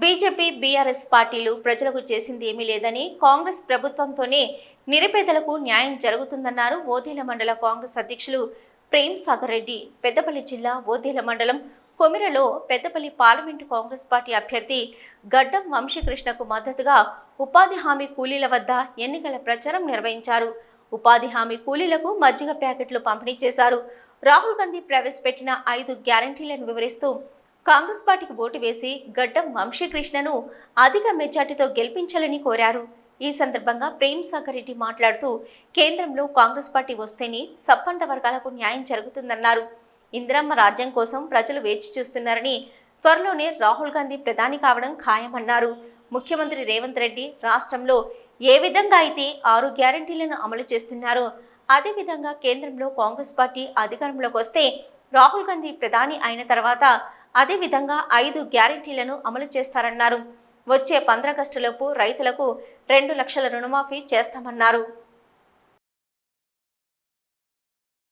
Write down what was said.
BJP BRS పార్టీలు ప్రజలకు చేసింది ఏమీ లేదని కాంగ్రెస్ ప్రభుత్వంతోనే నిరుపేదలకు న్యాయం జరుగుతుందన్నారు ఓదేల మండల కాంగ్రెస్ అధ్యక్షులు ప్రేమ్ సాగర్ రెడ్డి. పెద్దపల్లి జిల్లా ఓదేల మండలం కొమిరలో పెద్దపల్లి పార్లమెంటు కాంగ్రెస్ పార్టీ అభ్యర్థి గడ్డం వంశీకృష్ణకు మద్దతుగా ఉపాధి హామీ కూలీల వద్ద ఎన్నికల ప్రచారం నిర్వహించారు. ఉపాధి హామీ కూలీలకు మజ్జిగ ప్యాకెట్లు పంపిణీ చేశారు. రాహుల్ గాంధీ ప్రవేశపెట్టిన ఐదు గ్యారంటీలను వివరిస్తూ కాంగ్రెస్ పార్టీకి ఓటు వేసి గడ్డం వంశీకృష్ణను అధిక మెజార్టీతో గెలిపించాలని కోరారు. ఈ సందర్భంగా ప్రేమ్ సాగర్ రెడ్డి మాట్లాడుతూ కేంద్రంలో కాంగ్రెస్ పార్టీ వస్తేనే సబ్బండ వర్గాలకు న్యాయం జరుగుతుందన్నారు. ఇందిరమ్మ రాజ్యం కోసం ప్రజలు వేచి చూస్తున్నారని త్వరలోనే రాహుల్ గాంధీ ప్రధాని కావడం ఖాయమన్నారు. ముఖ్యమంత్రి రేవంత్ రెడ్డి రాష్ట్రంలో ఏ విధంగా అయితే ఆరు గ్యారంటీలను అమలు చేస్తున్నారో అదేవిధంగా కేంద్రంలో కాంగ్రెస్ పార్టీ అధికారంలోకి వస్తే రాహుల్ గాంధీ ప్రధాని అయిన తర్వాత అదేవిధంగా ఐదు గ్యారంటీలను అమలు చేస్తారన్నారు. వచ్చే పంద్రాగస్టులోపు రైతులకు రెండు లక్షల రుణమాఫీ చేస్తామన్నారు.